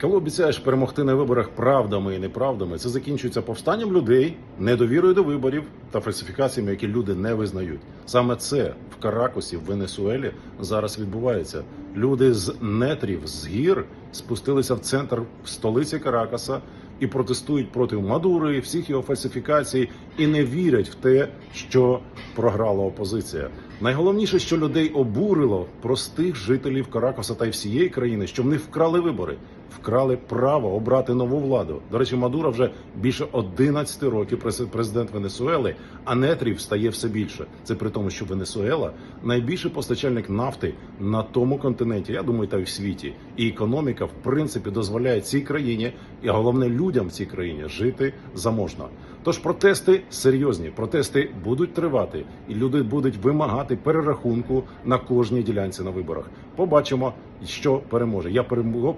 Коли обіцяєш перемогти на виборах правдами і неправдами, це закінчується повстанням людей, недовірою до виборів та фальсифікаціями, які люди не визнають. Саме це в Каракусі, в Венесуелі, зараз відбувається. Люди з нетрів, з гір спустилися в центр столиці Каракаса і протестують проти Мадури, всіх його фальсифікацій, і не вірять в те, що програла опозиція. Найголовніше, що людей обурило простих жителів Каракаса та й всієї країни, що вони вкрали вибори, вкрали право обрати нову владу. До речі, Мадура вже більше 11 років президент Венесуели, а нетрів стає все більше. Це при тому, що Венесуела найбільший постачальник нафти на тому континенті. Я думаю, та й в світі. І економіка, в принципі, дозволяє цій країні, і головне людям в цій країні жити заможно. Тож протести серйозні, протести будуть тривати, і люди будуть вимагати перерахунку на кожній ділянці на виборах. Побачимо, що переможе. Я перемогу